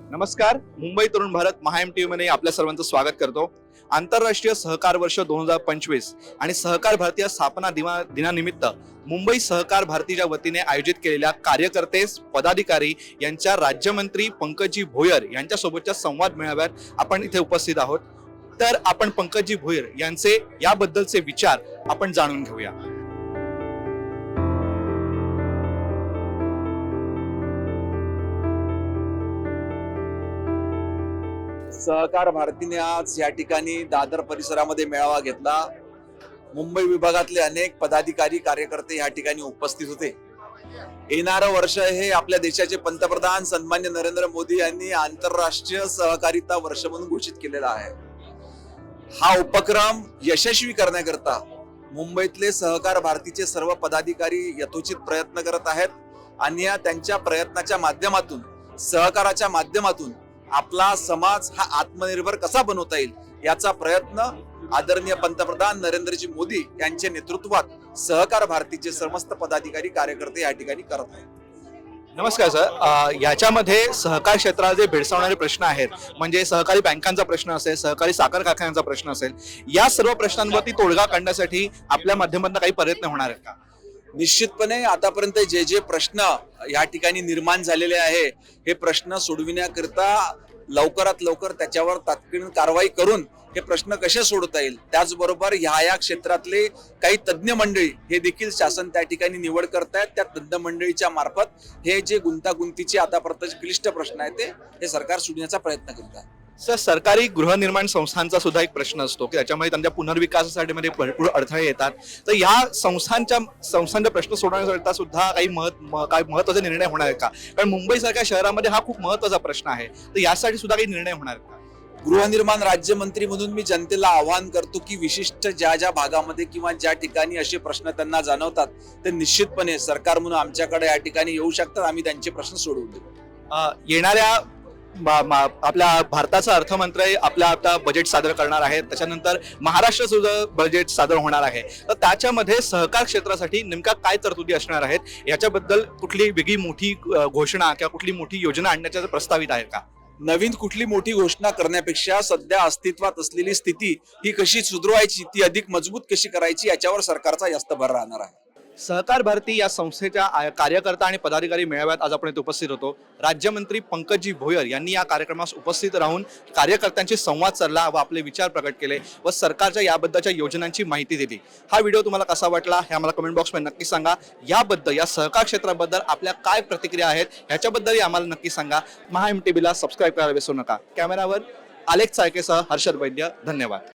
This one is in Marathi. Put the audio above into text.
नमस्कार मुंबई तरुण भारत महाएम टी मध्ये आपल्या सर्वांचं स्वागत करतो. आंतरराष्ट्रीय सहकार वर्ष दोन हजार पंचवीस आणि सहकार भारतीय स्थापना दिना दिनानिमित्त मुंबई सहकार भारतीच्या वतीने आयोजित केलेल्या कार्यकर्ते पदाधिकारी यांच्या राज्यमंत्री पंकजी भोयर यांच्यासोबतच्या संवाद मेळाव्यात आपण इथे उपस्थित आहोत. तर आपण पंकजी भोयर यांचे याबद्दलचे विचार आपण जाणून घेऊया. सहकार भारतीने आज या ठिकाणी दादर परिसरामध्ये मेळावा घेतला. मुंबई विभागातले अनेक पदाधिकारी कार्यकर्ते या ठिकाणी उपस्थित होते. येणारं वर्ष हे आपल्या देशाचे पंतप्रधान सन्मान्य नरेंद्र मोदी यांनी आंतरराष्ट्रीय सहकारिता वर्ष म्हणून घोषित केलेला आहे. हा उपक्रम यशस्वी करण्याकरता मुंबईतले सहकार भारतीचे सर्व पदाधिकारी यथोचित प्रयत्न करत आहेत आणि या त्यांच्या प्रयत्नाच्या माध्यमातून सहकाराच्या माध्यमातून आपला समाज हा आत्मनिर्भर कसा बनवता येईल याचा प्रयत्न आदरणीय पंतप्रधान नरेंद्रजी मोदी यांच्या नेतृत्वात सहकार भारतीचे समस्त पदाधिकारी कार्यकर्ते या ठिकाणी करत आहेत. नमस्कार सर. याच्यामध्ये सहकार क्षेत्राला जे भेडसावणारे प्रश्न आहेत म्हणजे सहकारी बँकांचा प्रश्न असेल सहकारी साखर कारखान्यांचा प्रश्न असेल या सर्व प्रश्नांवरती तोडगा काढण्यासाठी आपल्या माध्यमातून काही प्रयत्न होणार आहेत का? निश्चितपणे आतापर्यंत जे जे प्रश्न या ठिकाणी निर्माण झालेले आहे हे प्रश्न सोडविण्याकरिता लवकरात लवकर त्याच्यावर तात्काळ कारवाई करून हे प्रश्न कसे सोडवता येईल? त्याचबरोबर ह्या या क्षेत्रातले काही तज्ज्ञ मंडळी हे देखील शासन त्या ठिकाणी निवड करतायत. त्या तज्ज्ञ मंडळीच्या मार्फत हे जे गुंतागुंतीचे आतापर्यंत क्लिष्ट प्रश्न आहेत ते हे सरकार सोडण्याचा प्रयत्न करत आहे. सर सरकारी गृहनिर्माण संस्थांचा सुद्धा एक प्रश्न असतो की त्याच्यामध्ये त्यांच्या पुनर्विकासासाठी मध्ये भरपूर अडथळे येतात. तर या संस्थांच्या संस्थांचे प्रश्न सोडवण्याकरता सुद्धा काही महत् म- काही महत्त्वाचे निर्णय होणार आहेत का? कारण मुंबईसारख्या शहरामध्ये हा खूप महत्त्वाचा प्रश्न आहे. तर यासाठी सुद्धा काही निर्णय होणार का? गृहनिर्माण राज्यमंत्री म्हणून मी जनतेला आवाहन करतो की विशिष्ट ज्या ज्या भागामध्ये किंवा ज्या ठिकाणी असे प्रश्न त्यांना जाणवतात ते निश्चितपणे सरकार म्हणून आमच्याकडे या ठिकाणी येऊ शकतात. आम्ही त्यांचे प्रश्न सोडवून देऊ येणाऱ्या आपल्या भारताचा अर्थमंत्री आपल्या आता बजेट सादर करणार आहे त्याच्यानंतर महाराष्ट्र सुद्धा बजेट सादर होणार आहे तर त्याच्यामध्ये सहकार क्षेत्रासाठी नेमका काय तरतुदी असणार आहेत याच्याबद्दल कुठली वेगळी मोठी घोषणा किंवा कुठली मोठी योजना आणण्याच्या प्रस्तावित आहे का? नवीन कुठली मोठी घोषणा करण्यापेक्षा सध्या अस्तित्वात असलेली स्थिती ही कशी सुधरवायची ती अधिक मजबूत कशी करायची याच्यावर सरकारचा जास्त भर राहणार आहे. सहकार भारती या संस्थेच्या कार्यकर्ता आणि पदाधिकारी मेळाव्यात आज आपण इथे उपस्थित होतो. राज्यमंत्री पंकजी भोयर यांनी या कार्यक्रमास उपस्थित राहून कार्यकर्त्यांशी संवाद साधला व आपले विचार प्रकट केले व सरकारच्या याबद्दलच्या योजनांची माहिती दिली. हा व्हिडिओ तुम्हाला कसा वाटला हे आम्हाला कमेंट बॉक्समध्ये नक्की सांगा. याबद्दल या सहकार क्षेत्राबद्दल आपल्या काय प्रतिक्रिया आहेत ह्याच्याबद्दलही आम्हाला नक्की सांगा. महा एम टी बीला सबस्क्राईब करायला विसरू नका. कॅमेरावर अलेक्स चाळकेसह हर्षद वैद्य. धन्यवाद.